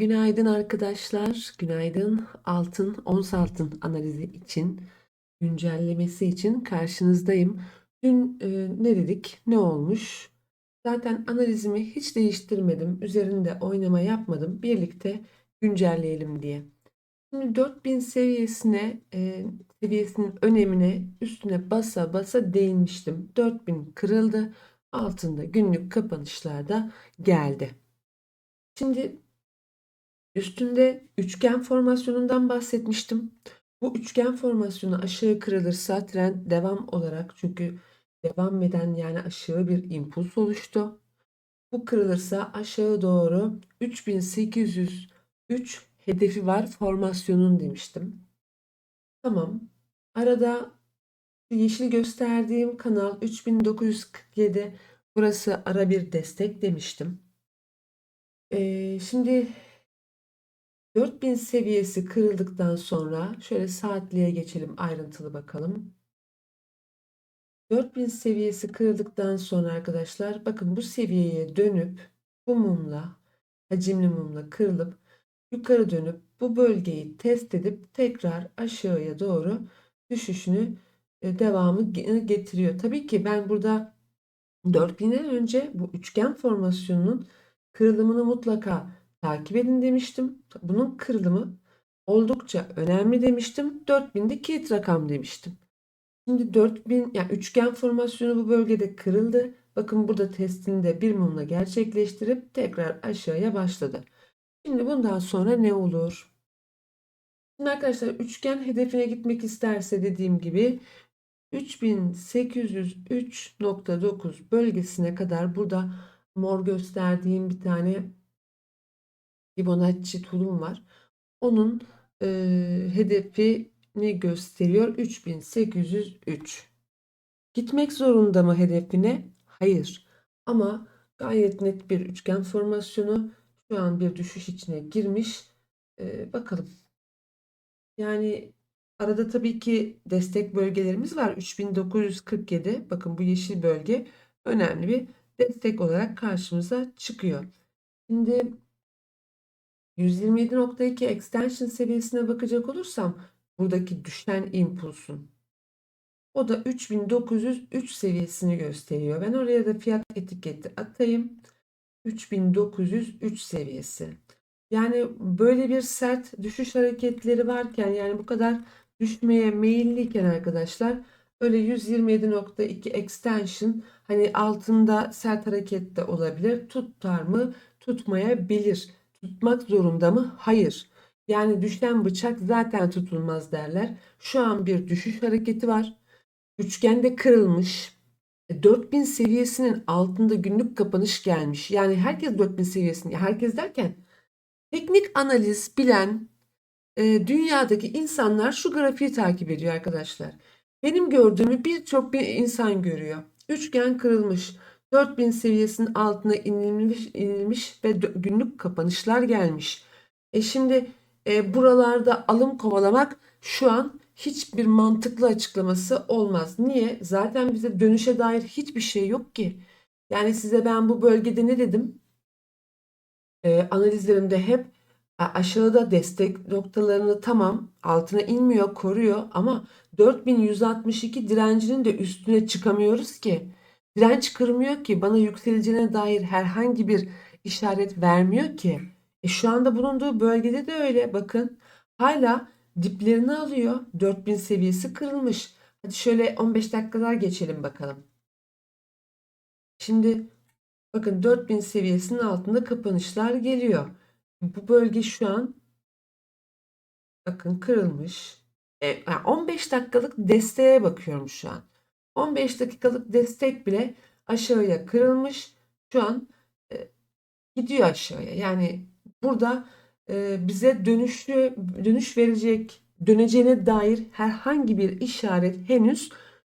Günaydın arkadaşlar. Günaydın. Altın, ons altın analizi için, güncellemesi için karşınızdayım. Dün e, ne dedik? Ne olmuş? Zaten analizimi hiç değiştirmedim. Üzerinde oynama yapmadım. Birlikte güncelleyelim diye. Şimdi 4000 seviyesine, e, seviyesinin önemine üstüne basa basa değinmiştim. 4000 kırıldı. Altında günlük kapanışlarda geldi. Şimdi Üstünde üçgen formasyonundan bahsetmiştim. Bu üçgen formasyonu aşağı kırılırsa trend devam olarak çünkü devam eden yani aşağı bir impuls oluştu. Bu kırılırsa aşağı doğru 3803 hedefi var formasyonun demiştim. Tamam. Arada yeşil gösterdiğim kanal 3947 burası ara bir destek demiştim. Ee, şimdi 4000 seviyesi kırıldıktan sonra şöyle saatliğe geçelim ayrıntılı bakalım. 4000 seviyesi kırıldıktan sonra arkadaşlar bakın bu seviyeye dönüp bu mumla hacimli mumla kırılıp yukarı dönüp bu bölgeyi test edip tekrar aşağıya doğru düşüşünü e, devamı getiriyor. Tabii ki ben burada 4000'den önce bu üçgen formasyonunun kırılımını mutlaka takip edin demiştim. Bunun kırılımı oldukça önemli demiştim. 4000'de kilit rakam demiştim. Şimdi 4000 yani üçgen formasyonu bu bölgede kırıldı. Bakın burada testini de bir mumla gerçekleştirip tekrar aşağıya başladı. Şimdi bundan sonra ne olur? Şimdi arkadaşlar üçgen hedefine gitmek isterse dediğim gibi 3803.9 bölgesine kadar burada mor gösterdiğim bir tane Fibonacci tulum var. Onun e, hedefini gösteriyor 3803. Gitmek zorunda mı hedefine? Hayır. Ama gayet net bir üçgen formasyonu. Şu an bir düşüş içine girmiş. E, bakalım. Yani arada tabii ki destek bölgelerimiz var. 3947. Bakın bu yeşil bölge önemli bir destek olarak karşımıza çıkıyor. Şimdi 127.2 extension seviyesine bakacak olursam buradaki düşen impulsun o da 3903 seviyesini gösteriyor. Ben oraya da fiyat etiketi atayım. 3903 seviyesi. Yani böyle bir sert düşüş hareketleri varken yani bu kadar düşmeye meyilliyken arkadaşlar öyle 127.2 extension hani altında sert hareket de olabilir. Tutar mı? Tutmayabilir tutmak zorunda mı? Hayır. Yani düşen bıçak zaten tutulmaz derler. Şu an bir düşüş hareketi var. Üçgende kırılmış. 4000 e, seviyesinin altında günlük kapanış gelmiş. Yani herkes 4000 seviyesini, herkes derken teknik analiz bilen e, dünyadaki insanlar şu grafiği takip ediyor arkadaşlar. Benim gördüğümü birçok bir insan görüyor. Üçgen kırılmış. 4000 seviyesinin altına inilmiş, inilmiş ve günlük kapanışlar gelmiş. E şimdi e, buralarda alım kovalamak şu an hiçbir mantıklı açıklaması olmaz. Niye? Zaten bize dönüşe dair hiçbir şey yok ki. Yani size ben bu bölgede ne dedim? E, analizlerimde hep aşağıda destek noktalarını tamam altına inmiyor, koruyor ama 4162 direncinin de üstüne çıkamıyoruz ki. Direnç kırmıyor ki bana yükseleceğine dair herhangi bir işaret vermiyor ki. E şu anda bulunduğu bölgede de öyle bakın. Hala diplerini alıyor. 4000 seviyesi kırılmış. Hadi şöyle 15 dakikalar geçelim bakalım. Şimdi bakın 4000 seviyesinin altında kapanışlar geliyor. Bu bölge şu an bakın kırılmış. E, 15 dakikalık desteğe bakıyorum şu an. 15 dakikalık destek bile aşağıya kırılmış. Şu an e, gidiyor aşağıya. Yani burada e, bize dönüşü dönüş verecek, döneceğine dair herhangi bir işaret henüz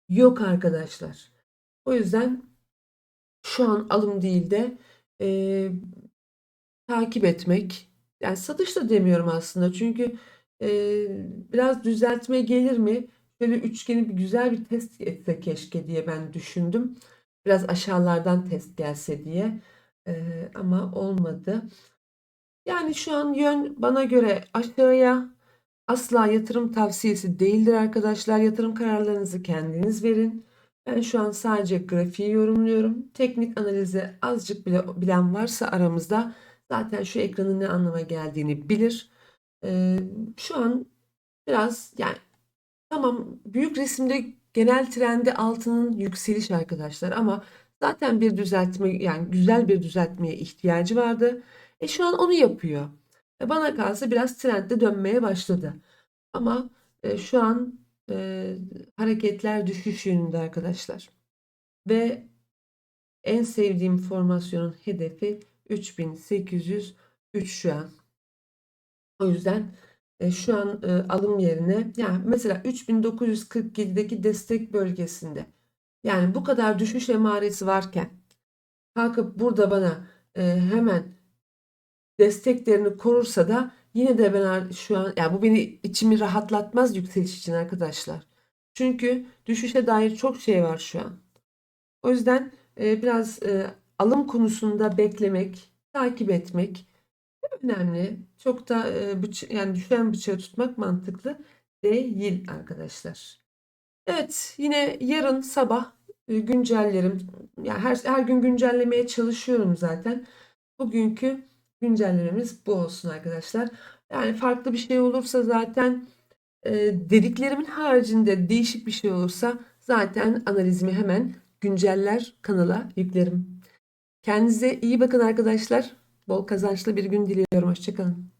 yok arkadaşlar. O yüzden şu an alım değil de e, takip etmek. Yani satış da demiyorum aslında. Çünkü e, biraz düzeltme gelir mi? Şöyle üçgeni bir güzel bir test etse keşke diye ben düşündüm. Biraz aşağılardan test gelse diye. Ee, ama olmadı. Yani şu an yön bana göre aşağıya asla yatırım tavsiyesi değildir arkadaşlar. Yatırım kararlarınızı kendiniz verin. Ben şu an sadece grafiği yorumluyorum. Teknik analizi azıcık bile bilen varsa aramızda zaten şu ekranın ne anlama geldiğini bilir. Ee, şu an biraz yani tamam büyük resimde genel trendi altının yükseliş arkadaşlar ama zaten bir düzeltme yani güzel bir düzeltmeye ihtiyacı vardı. E şu an onu yapıyor. E bana kalsa biraz trendde dönmeye başladı. Ama e, şu an e, hareketler düşüş yönünde arkadaşlar. Ve en sevdiğim formasyonun hedefi 3803 şu an. O yüzden e, şu an e, alım yerine yani mesela 3947'deki destek bölgesinde yani bu kadar düşüş emaresi varken kalkıp burada bana e, hemen desteklerini korursa da yine de ben şu an yani bu beni içimi rahatlatmaz yükseliş için arkadaşlar. Çünkü düşüşe dair çok şey var şu an. O yüzden e, biraz alım konusunda beklemek, takip etmek önemli. Çok da e, yani düşen bıçağı tutmak mantıklı değil arkadaşlar. Evet, yine yarın sabah e, güncellerim. Yani her her gün güncellemeye çalışıyorum zaten. Bugünkü güncellememiz bu olsun arkadaşlar. Yani farklı bir şey olursa zaten e, dediklerimin haricinde değişik bir şey olursa zaten analizimi hemen günceller kanala yüklerim. Kendinize iyi bakın arkadaşlar. Bol kazançlı bir gün diliyorum. Hoşçakalın.